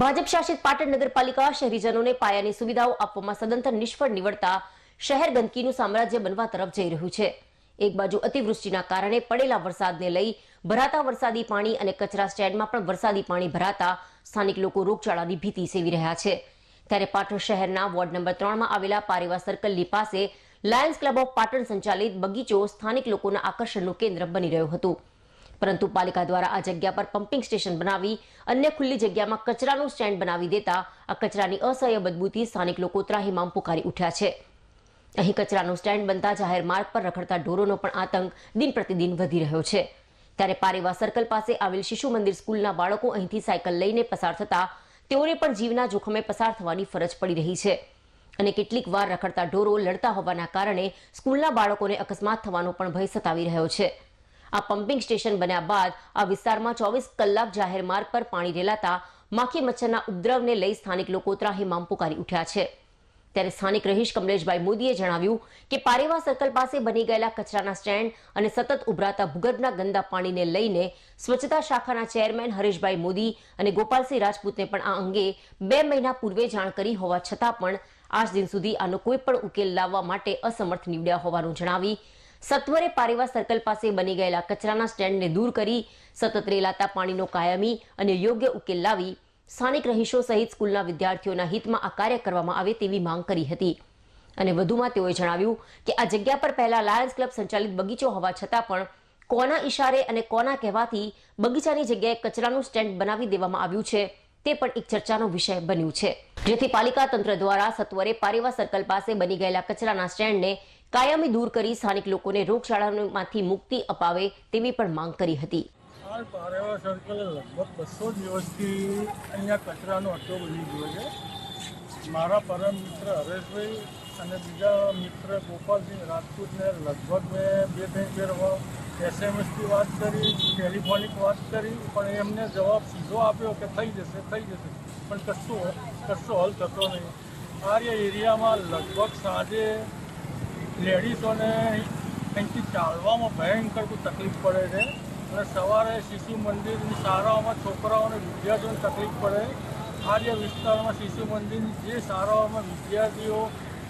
ભાજપ શાસિત પાટણ નગરપાલિકા શહેરીજનોને પાયાની સુવિધાઓ આપવામાં સદંતર નિષ્ફળ નીવડતા શહેર ગંદકીનું સામ્રાજ્ય બનવા તરફ જઈ રહ્યું છે. એક બાજુ અતિવૃષ્ટિના કારણે પડેલા વરસાદને લઈ ભરાતા વરસાદી પાણી અને કચરા સ્ટેન્ડમાં પણ વરસાદી પાણી ભરાતા સ્થાનિક લોકો રોગચાળાની ભીતિ સેવી રહ્યા છે. ત્યારે પાટણ શહેરના વોર્ડ નંબર ત્રણમાં આવેલા પારેવા સર્કલની પાસે લાયન્સ ક્લબ ઓફ પાટણ સંચાલિત બગીચો સ્થાનિક લોકોના આકર્ષણનું કેન્દ્ર બની રહ્યું હતું. પરંતુ પાલિકા દ્વારા આ જગ્યા પર પમ્પિંગ સ્ટેશન બનાવી અન્ય ખુલ્લી જગ્યામાં કચરાનું સ્ટેન્ડ બનાવી દેતા આ કચરાની અસહ્ય બદબૂથી સ્થાનિક લોકો ત્રાહિમામ પુકારી ઉઠ્યા છે. અહીં કચરાનું સ્ટેન્ડ બનતા જાહેર માર્ગ પર રખડતા ઢોરોનો પણ આતંક દિન પ્રતિદિન વધી રહ્યો છે. ત્યારે પારેવા સર્કલ પાસે આવેલ શિશુ મંદિર સ્કૂલના બાળકો અહીંથી સાયકલ લઈને પસાર થતા તેઓને પણ જીવના જોખમે પસાર થવાની ફરજ પડી રહી છે. અને કેટલીક વાર રખડતા ઢોરો લડતા હોવાના કારણે સ્કૂલના બાળકોને અકસ્માત થવાનો પણ ભય સતાવી રહ્યો છે. આ પમ્પિંગ સ્ટેશન બન્યા બાદ આ વિસ્તારમાં ચોવીસ કલાક જાહેર માર્ગ પર પાણી રેલાતા માખી મચ્છરના ઉપદ્રવને લઈ સ્થાનિક લોકો ત્રાહીમામ પુકારી ઉઠ્યા છે. ત્યારે સ્થાનિક રહીશ કમલેશભાઈ મોદીએ જણાવ્યું કે પારેવા સર્કલ પાસે બની ગયેલા કચરાના સ્ટેન્ડ અને સતત ઉભરાતા ભૂગર્ભના ગંદા પાણીને લઈને સ્વચ્છતા શાખાના ચેરમેન હરેશભાઈ મોદી અને ગોપાલસિંહ રાજપૂતને પણ આ અંગે બે મહિના પૂર્વે જાણ કરી હોવા છતાં પણ આજ દિન સુધી આનો કોઈ પણ ઉકેલ લાવવા માટે અસમર્થ નીવડ્યા હોવાનું જણાવી સત્વરે પારેવા સર્કલ પાસે બની ગયેલા કચરાના સ્ટેન્ડને દૂર કરી સતત રેલાતા પાણીનો કાયમી અને યોગ્ય ઉકેલ લાવી સ્થાનિક રહીશો સહિત સ્કૂલના વિદ્યાર્થીઓના હિતમાં આ કાર્ય કરવામાં આવે તેવી માંગ કરી હતી. અને વધુમાં તેઓએ જણાવ્યું કે આ જગ્યા પર પહેલા લાયન્સ ક્લબ સંચાલિત બગીચો હોવા છતાં પણ કોના ઇશારે અને કોના કહેવાથી બગીચાની જગ્યાએ કચરાનું સ્ટેન્ડ બનાવી દેવામાં આવ્યું છે તે પણ એક ચર્ચાનો વિષય બન્યું છે. જેથી પાલિકા તંત્ર દ્વારા સત્વરે પારેવા સર્કલ પાસે બની ગયેલા કચરાના સ્ટેન્ડને કાયમી દૂર કરી સ્થાનિક લોકોને રોગચાળામાંથી મુક્તિ અપાવે તેવી પણ માંગ કરી હતી. હાલ પારેવા સર્કલે લગભગ બસો દિવસથી અહીંયા કચરાનો અટો બની ગયો છે. મારા પરમ મિત્ર હરેશભાઈ અને બીજા મિત્ર ગોપાલસિંહ રાજપૂતને લગભગ મેં બે ત્રણ ફેર એસએમએસથી વાત કરી, ટેલિફોનિક વાત કરી, પણ એમને જવાબ સીધો આપ્યો કે થઈ જશે થઈ જશે. પણ કશું કશો હલ થતો નહીં. આ એરિયામાં લગભગ સાંજે લેડીઝોને અહીંથી ચાલવામાં ભયંકર તકલીફ પડે છે. અને સવારે શિશુ મંદિરની શાળાઓમાં છોકરાઓને વિદ્યાર્થીઓને તકલીફ પડે. આ જે વિસ્તારમાં શિશુ મંદિરની જે શાળાઓમાં વિદ્યાર્થીઓ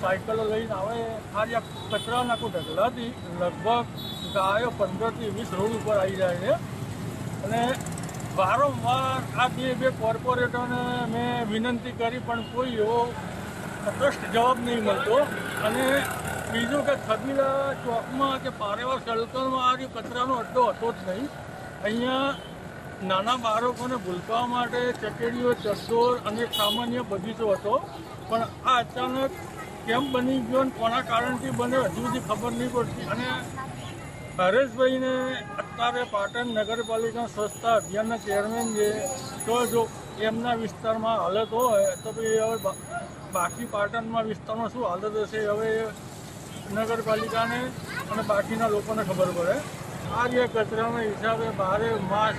સાયકલો લઈને આવે આ જે કચરાના કોઈ ઢગલાથી લગભગ ગાયો પંદરથી વીસ રોડ ઉપર આવી જાય છે. અને વારંવાર આ બે બે કોર્પોરેટરને મેં વિનંતી કરી, પણ કોઈ એવો તટસ્થ જવાબ નહીં મળતો. અને બીજું કે ખદીલા ચોકમાં કે પારેવા સર્કલમાં આ કચરાનો અડ્ડો હતો જ નહીં. અહીંયા નાના બાળકોને ભૂલકાવા માટે ચકેડીઓ ચકડોળ અને સામાન્ય બગીચો હતો. પણ આ અચાનક કેમ બની ગયો અને કોના કારણથી બને હજુ સુધી ખબર નહીં પડતી. અને હરેશભાઈને અત્યારે પાટણ નગરપાલિકા સંસ્થા અભિયાનના ચેરમેન છે તો જો એમના વિસ્તારમાં હાલત હોય, તો ભાઈ હવે બાકી પાટણમાં વિસ્તારમાં શું હાલત હશે? હવે નગરપાલિકાને અને બાકીના લોકોને ખબર પડે. આ જે કચરાના હિસાબે ભારે માસ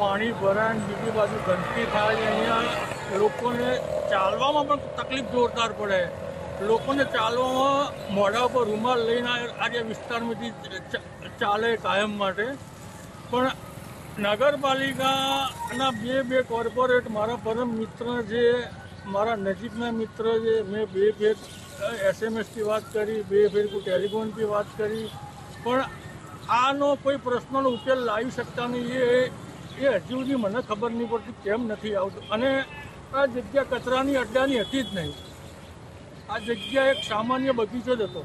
પાણી ભરાય બીજી બાજુ ગંદકી થાય અહીંયા લોકોને ચાલવામાં પણ તકલીફ જોરદાર પડે. લોકોને ચાલવામાં મોઢા ઉપર રૂમાલ લઈને આ જે વિસ્તારમાંથી ચાલે કાયમ માટે. પણ નગરપાલિકાના બે બે કોર્પોરેટ મારા પરમ મિત્ર જે મારા નજીકના મિત્ર જે મેં બે ફેર એસએમએસથી વાત કરી, બે ફેર કોઈ ટેલિફોનથી વાત કરી. પણ આનો કોઈ પ્રશ્નનો ઉકેલ લાવી શકતા નહીં. એ એ હજુ સુધી મને ખબર નહીં પડતી કેમ નથી આવતું. અને આ જગ્યા કચરાની અડ્ડાની હતી જ નહીં. આ જગ્યા એક સામાન્ય બગીચો જ હતો.